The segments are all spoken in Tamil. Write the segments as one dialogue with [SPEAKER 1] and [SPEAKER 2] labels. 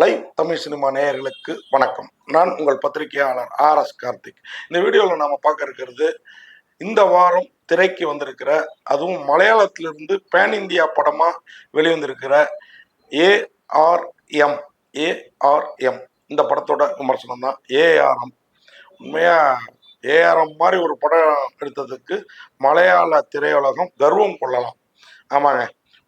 [SPEAKER 1] லைவ் தமிழ் சினிமா நேயர்களுக்கு வணக்கம். நான் உங்கள் பத்திரிகையாளர் ஆர் எஸ் கார்த்திக். இந்த வீடியோவில் நாம் பார்க்க இருக்கிறது இந்த வாரம் திரைக்கு வந்திருக்கிற அதுவும் மலையாளத்திலிருந்து பேன் இந்தியா படமாக வெளிவந்திருக்கிற ஏஆர்எம் ஏஆர்எம் இந்த படத்தோட விமர்சனம் தான் ஏஆர்எம் உண்மையாக ஏஆர்எம் மாதிரி ஒரு படம் எடுத்ததுக்கு மலையாள திரையுலகம் கர்வம் கொள்ளலாம். ஆமாங்க.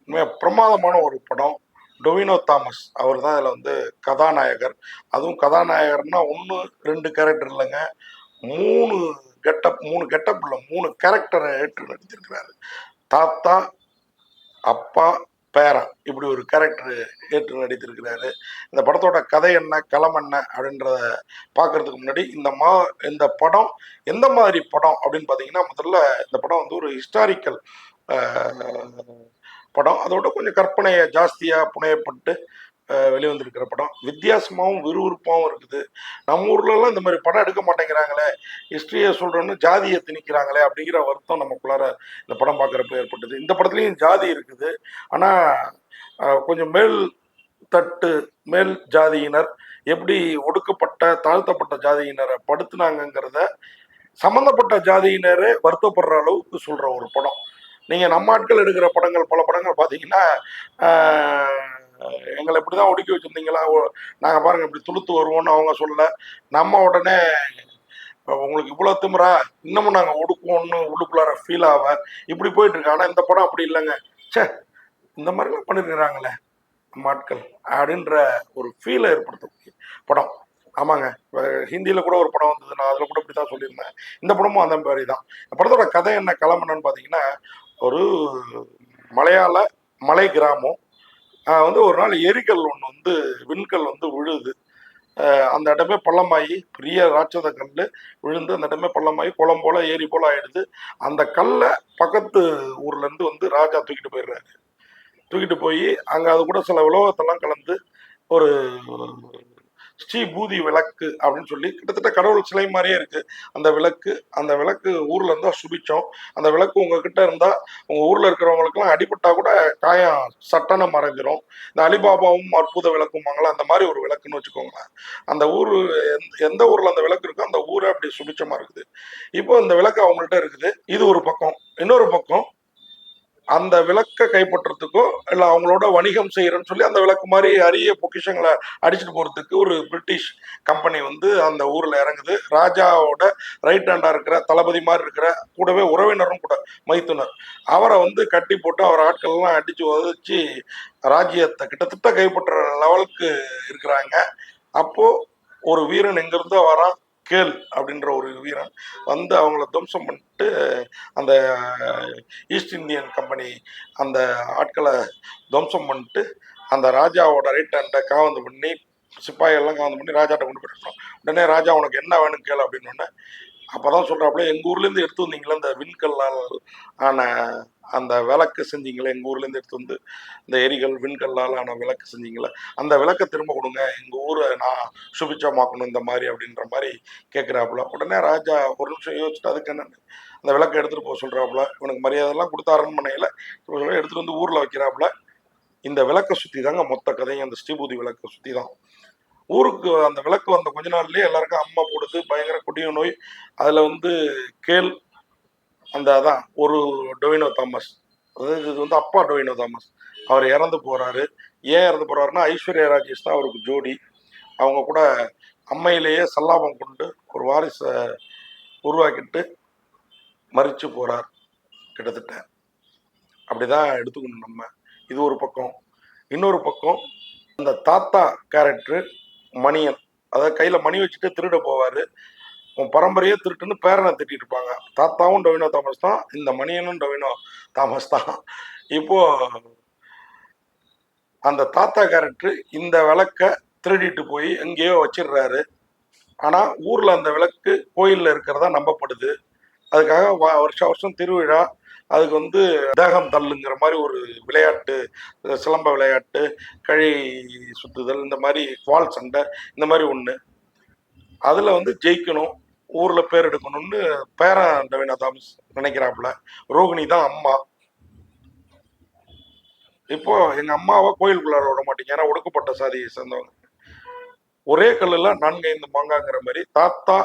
[SPEAKER 1] உண்மையாக பிரமாதமான ஒரு படம். டொவினோ தாமஸ். அவர் தான் இதில் வந்து கதாநாயகர். அதுவும் கதாநாயகர்னா ஒன்று ரெண்டு கேரக்டர் இல்லைங்க. மூணு கெட்டப் மூணு கெட்டப் இல்லை மூணு கேரக்டரை ஏற்று நடித்திருக்கிறாரு தாத்தா அப்பா பேரா இப்படி ஒரு கேரக்டர் ஏற்று நடித்திருக்கிறாரு. இந்த படத்தோட கதை என்ன களம் என்ன அப்படின்றத பார்க்கறதுக்கு முன்னாடி இந்த மா இந்த படம் எந்த மாதிரி படம் அப்படின்னு பார்த்தீங்கன்னா முதல்ல இந்த படம் வந்து ஒரு ஹிஸ்டாரிக்கல் படம். அதோட கொஞ்சம் கற்பனையை ஜாஸ்தியாக புனையப்பட்டு வெளிவந்திருக்கிற படம். வித்தியாசமாகவும் விறுவிறுப்பாகவும் இருக்குது. நம்ம ஊர்லலாம் இந்த மாதிரி படம் எடுக்க மாட்டேங்கிறாங்களே. ஹிஸ்ட்ரியை சொல்கிறோன்னு ஜாதியை திணிக்கிறாங்களே அப்படிங்கிற வருத்தம் நமக்குள்ளார இந்த படம் பார்க்குறப்ப ஏற்பட்டது. இந்த படத்துலையும் ஜாதி இருக்குது. ஆனால் கொஞ்சம் மேல் தட்டு மேல் ஜாதியினர் எப்படி ஒடுக்கப்பட்ட தாழ்த்தப்பட்ட ஜாதியினரை படுத்துனாங்கங்கிறத சம்மந்தப்பட்ட ஜாதியினரே வருத்தப்படுற அளவுக்கு சொல்கிற ஒரு படம். நீங்கள் நம்ம ஆட்கள் எடுக்கிற படங்கள் பல படங்கள் பார்த்தீங்கன்னா எங்களை இப்படி தான் ஒடுக்கி வச்சுருந்தீங்களா? நாங்கள் பாருங்கள் இப்படி துளுத்து வருவோம்னு அவங்க சொல்ல நம்ம உடனே உங்களுக்கு இவ்வளோ திமுறா இன்னமும் நாங்கள் ஒடுக்குவோம்னு உள்ளுக்குள்ளார ஃபீல் ஆக இப்படி போயிட்டு இருக்கு. ஆனால் இந்த படம் அப்படி இல்லைங்க. ச்சே இந்த மாதிரிலாம் பண்ணிருக்கிறாங்களே நம்ம ஆட்கள் அப்படின்ற ஒரு ஃபீலை ஏற்படுத்தக்கூடிய படம். ஆமாங்க. ஹிந்தியில் கூட ஒரு படம் வந்தது நான் அதில் கூட இப்படி தான் சொல்லியிருந்தேன். இந்த படமும் அந்த மாதிரி தான் படத்தோட கதை என்ன களம் பார்த்தீங்கன்னா ஒரு மலையாள மலை கிராமம். வந்து ஒரு நாள் எரிக்கல் ஒன்று வந்து விண்கல் வந்து விழுது. அந்த இடமே பள்ளமாகி பெரிய ராட்சத கல் விழுந்து அந்த இடமே பள்ளமாகி குளம் போல ஏரி போல ஆயிடுது. அந்த கல்லை பக்கத்து ஊர்ல இருந்து வந்து ராஜா தூக்கிட்டு போயிடுறாரு. தூக்கிட்டு போய் அங்கே அது கூட சில உலோகத்தெல்லாம் கலந்து ஒரு ஸ்ரீ பூதி விளக்கு அப்படின்னு சொல்லி கிட்டத்தட்ட கடவுள் சிலை மாதிரியே இருக்கு. அந்த விளக்கு அந்த விளக்கு ஊர்ல இருந்தா சுபிச்சோம். அந்த விளக்கு உங்ககிட்ட இருந்தா உங்க ஊர்ல இருக்கிறவங்களுக்குலாம் அடிபட்டா கூட காயம் சட்டனை மறைஞ்சிரும். இந்த அலிபாபாவும் அற்புத விளக்குமாங்களா அந்த மாதிரி ஒரு விளக்குன்னு வச்சுக்கோங்களேன். அந்த ஊர் எந்த- எந்த ஊர்ல அந்த விளக்கு இருக்கோ அந்த ஊரே அப்படி சுபிச்சமா இருக்குது. இப்போ இந்த விளக்கு அவங்கள்ட்ட இருக்குது. இது ஒரு பக்கம். இன்னொரு பக்கம் அந்த விளக்கை கைப்பற்றுறதுக்கோ இல்லை அவங்களோட வணிகம் செய்யறேன்னு சொல்லி அந்த விளக்கு மாதிரி அரிய பொக்கிஷங்களை அடிச்சுட்டு போறதுக்கு ஒரு பிரிட்டிஷ் கம்பெனி வந்து அந்த ஊர்ல இறங்குது. ராஜாவோட ரைட் ஹேண்டா இருக்கிற தளபதி மாதிரி இருக்கிற கூடவே உறவினரும் கூட மைத்துனர். அவரை வந்து கட்டி போட்டு அவர் ஆட்கள்லாம் அடிச்சு உதச்சி ராஜ்யத்தை கிட்டத்தட்ட கைப்பற்ற லெவலுக்கு இருக்கிறாங்க. அப்போ ஒரு வீரன் எங்கிருந்தோ வரான். கேள் அப்படின்ற ஒரு வீரன் வந்து அவங்கள துவம்சம் பண்ணிட்டு அந்த ஈஸ்ட் இந்தியன் கம்பெனி அந்த ஆட்களை துவம்சம் பண்ணிட்டு அந்த ராஜாவோட ரைட் ஹேண்டை காவந்து பண்ணி சிப்பாயெல்லாம் காவந்து பண்ணி ராஜாட்ட கொண்டு போயிட்டோம் உடனே ராஜா உனக்கு என்ன வேணும் கேளு அப்படின்னு உடனே அப்பதான் சொல்றாப்புல எங்க ஊர்ல இருந்து எடுத்து வந்தீங்களே இந்த விண்கல்லால் ஆன அந்த விளக்கு செஞ்சீங்களே? எங்க ஊர்ல இருந்து எடுத்து வந்து இந்த எரிகள் விண்கல்லால் ஆன விளக்கு செஞ்சீங்களே? அந்த விளக்கை திரும்ப கொடுங்க. எங்க ஊரை நான் சுபிச்சமாக்கணும் இந்த மாதிரி அப்படின்ற மாதிரி கேட்குறாப்புல உடனே ராஜா ஒரு நிமிஷம் யோசிச்சுட்டு அதுக்கு என்ன? அந்த விளக்கை எடுத்துட்டு போக சொல்றாப்புல. இவனுக்கு மரியாதைலாம் கொடுத்த அரண்மனையில் எடுத்துகிட்டு எடுத்துட்டு வந்து ஊர்ல வைக்கிறாப்புல. இந்த விளக்கை சுத்தி தாங்க மொத்த கதையும். அந்த ஸ்ரீபூதி விளக்கை சுத்தி தான் ஊருக்கு அந்த விளக்கு வந்த கொஞ்ச நாள்லயே எல்லாருக்கும் அம்மா போடுது பயங்கர கொடிய நோய். அதுல வந்து கேள் அந்த அதான் ஒரு டொவினோ தாமஸ். அதாவது இது வந்து அப்பா டொவினோ தாமஸ். அவர் இறந்து போறாரு. ஏன் இறந்து போறாருன்னா ஐஸ்வர்யா ராஜேஷ் தான் அவருக்கு ஜோடி. அவங்க கூட அம்மையிலேயே சல்லாபம் கொண்டு ஒரு வாரிசை உருவாக்கிட்டு மறிச்சு போறார் கிட்டத்தட்ட. அப்படிதான் எடுத்துக்கணும் நம்ம. இது ஒரு பக்கம். இன்னொரு பக்கம் அந்த தாத்தா கேரக்டர் மணியன் அதாவது கையில மணி வச்சுட்டு திருட போவாரு. உன் பரம்பரையே திருட்டுன்னு பேரனை திட்டிட்டு இருப்பாங்க. தாத்தாவும் டொவினோ தாமஸ் தான் இந்த மணியனும் டொவினோ தாமஸ் தான். இப்போ அந்த தாத்தா கேரக்டர் இந்த விளக்க திருடிட்டு போய் எங்கேயோ வச்சிடுறாரு. ஆனா ஊர்ல அந்த விளக்கு கோயில்ல இருக்கிறதா நம்பப்படுது. அதுக்காக வ- வருஷ வருஷம் திருவிழா அதுக்கு வந்து தேகம் தள்ளுங்கிற மாதிரி ஒரு விளையாட்டு சிலம்ப விளையாட்டு கழி சுத்துதல் இந்த மாதிரி வால் சண்டை இந்த மாதிரி ஒன்று அதில் வந்து ஜெயிக்கணும் ஊரில் பேர் எடுக்கணும்னு பேரன் ரவீனா தாமஸ் நினைக்கிறாப்புல. ரோகிணி தான் அம்மா. இப்போ எங்கள் அம்மாவை கோயிலுக்குள்ளார விட மாட்டீங்க. ஏன்னா ஒடுக்கப்பட்ட சாதியை சேர்ந்தவங்க. ஒரே கல்லில் நான்கு இந்த மாங்காங்கிற மாதிரி தாத்தா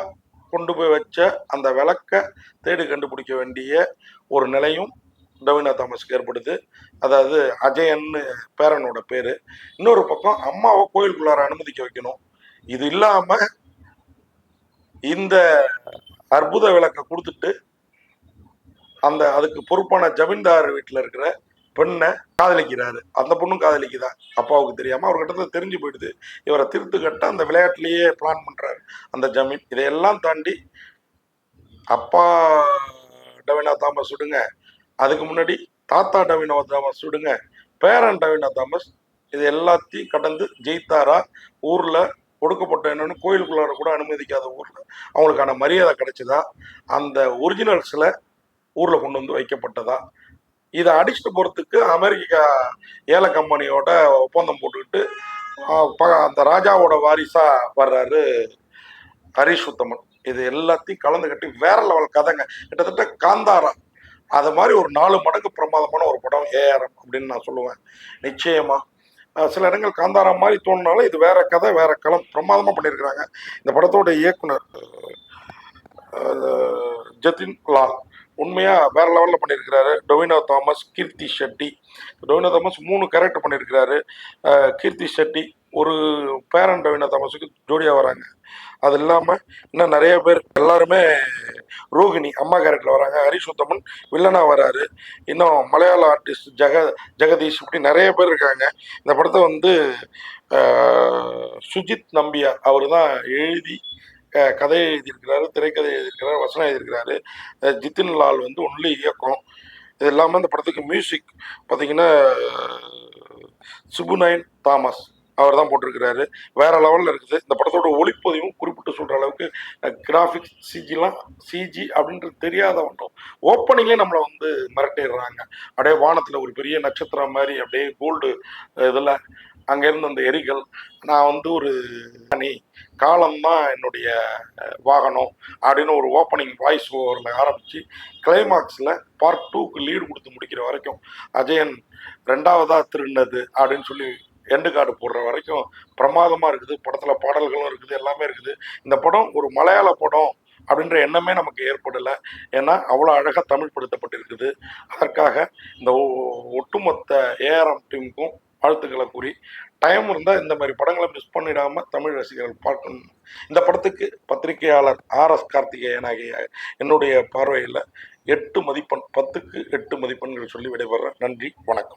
[SPEAKER 1] கொண்டு போய் வச்ச அந்த விளக்க தேடி கண்டுபிடிக்க வேண்டிய ஒரு நிலையும் டவினா தாமஸ்க்கு ஏற்படுது. அதாவது அஜயன்னு பேரனோட பேர். இன்னொரு பக்கம் அம்மாவை கோயிலுக்குள்ளார அனுமதிக்க வைக்கணும். இது இல்லாம இந்த அற்புத விளக்கை கொடுத்துட்டு அந்த அதுக்கு பொறுப்பான ஜமீன்தார் வீட்டில் இருக்கிற பெண்ணை காதலிக்கிறாரு. அந்த பொண்ணும் காதலிக்குதா? அப்பாவுக்கு தெரியாம. அவர்கிட்ட தெரிஞ்சு போயிடுது. இவரை திருத்து கட்ட அந்த விளையாட்டுலயே பிளான் பண்றாரு. அந்த ஜமீன் இதையெல்லாம் தாண்டி அப்பா டவினா தாமஸ் விடுங்க. அதுக்கு முன்னாடி தாத்தா டவினா தாமஸ் சுடுங்க பேரன் டவினா தாமஸ் இது எல்லாத்தையும் கடந்து ஜெயித்தாரா? ஊரில் ஒடுக்கப்பட்ட என்னன்னு கோயிலுக்குள்ளார கூட அனுமதிக்காத ஊரில் அவங்களுக்கான மரியாதை கிடைச்சதா? அந்த ஒரிஜினல் சிலை கொண்டு வந்து வைக்கப்பட்டதா? இதை அடிச்சுட்டு போகிறதுக்கு அமெரிக்கா ஏல கம்பெனியோட ஒப்பந்தம் போட்டுக்கிட்டு அந்த ராஜாவோட வாரிசா வர்றாரு ஹரிஷ் உத்தமன் இது எல்லாத்தையும் கலந்து கட்டி வேற லெவல் கதைங்க. கிட்டத்தட்ட காந்தாரா. அது மாதிரி ஒரு நாலு மடங்கு பிரமாதமான ஒரு படம் ஏஆர்எம் அப்படின்னு நான் சொல்லுவேன். நிச்சயமா. சில இடங்கள் காந்தாரா மாதிரி தோணுனாலும் இது வேற கதை வேற களம் பிரமாதமா பண்ணியிருக்கிறாங்க. இந்த படத்தோட இயக்குனர் ஜதின் லால். உண்மையா வேற லெவல்ல பண்ணியிருக்கிறாரு. டொவினோ தாமஸ் கீர்த்தி ஷெட்டி. டொவினோ தாமஸ் மூணு கேரக்டர் பண்ணியிருக்கிறாரு. கீர்த்தி ஷெட்டி ஒரு பேரண்ட் ரவீனா தாமஸுக்கு ஜோடியாக வராங்க. அது இல்லாமல் இன்னும் நிறைய பேர் எல்லாருமே ரோகிணி அம்மா கேரக்டர் வராங்க. ஹரிஷ் உத்தமன் வில்லனா வராரு. இன்னும் மலையாள ஆர்டிஸ்ட் ஜெக ஜெகதீஷ் இப்படி நிறைய பேர் இருக்காங்க. இந்த படத்தை வந்து சுஜித் நம்பியார் அவர் தான் எழுதி கதை எழுதியிருக்கிறாரு திரைக்கதை எழுதியிருக்கிறாரு வசனம் எழுதியிருக்கிறாரு. ஜித்தின் லால் வந்து ஒன்லி இயக்கம். இது இல்லாமல் இந்த படத்துக்கு மியூசிக் பார்த்தீங்கன்னா சுபுநயன் தாமஸ். அவர் தான் போட்டிருக்கிறாரு. வேற லெவலில் இருக்குது. இந்த படத்தோட ஒளிப்பதிவும் குறிப்பிட்டு சொல்கிற அளவுக்கு கிராஃபிக்ஸ் சிஜிலாம் சிஜி அப்படின்றது தெரியாத ஒன்றும் ஓப்பனிங்கே நம்மளை வந்து மிரட்டிடுறாங்க. அப்படியே வானத்தில் ஒரு பெரிய நட்சத்திரம் மாதிரி அப்படியே கோல்டு இதில் அங்கேருந்து அந்த எரிகள். நான் வந்து ஒரு அணி காலம்தான் என்னுடைய வாகனம் அப்படின்னு ஒரு ஓப்பனிங் வாய்ஸ் ஓவரில் ஆரம்பித்து கிளைமாக்ஸில் பார்ட் டூக்கு லீடு கொடுத்து முடிக்கிற வரைக்கும் அஜயன் ரெண்டாவதாக திருநது அப்படின்னு சொல்லி எண்டு கார்டு போடுற வரைக்கும் பிரமாதமாக இருக்குது. படத்தில் பாடல்களும் இருக்குது எல்லாமே இருக்குது. இந்த படம் ஒரு மலையாள படம் அப்படின்ற எண்ணமே நமக்கு ஏற்படலை. ஏன்னா அவ்வளோ அழகாக தமிழ்படுத்தப்பட்டிருக்குது. அதற்காக இந்த ஒ- ஒட்டுமொத்த ஏஆர்எம் டீமுக்கும் வாழ்த்துக்களை கூறி டைம் இருந்தால் இந்த மாதிரி படங்களை மிஸ் பண்ணிடாமல் தமிழ் ரசிகர்கள் பார்க்கணும். இந்த படத்துக்கு பத்திரிகையாளர் ஆர் எஸ் கார்த்திகேயன் ஆகிய என்னுடைய பார்வையில் எட்டு மதிப்பெண் பத்துக்கு எட்டு மதிப்பெண்கள் சொல்லி விடைபெறேன். நன்றி வணக்கம்.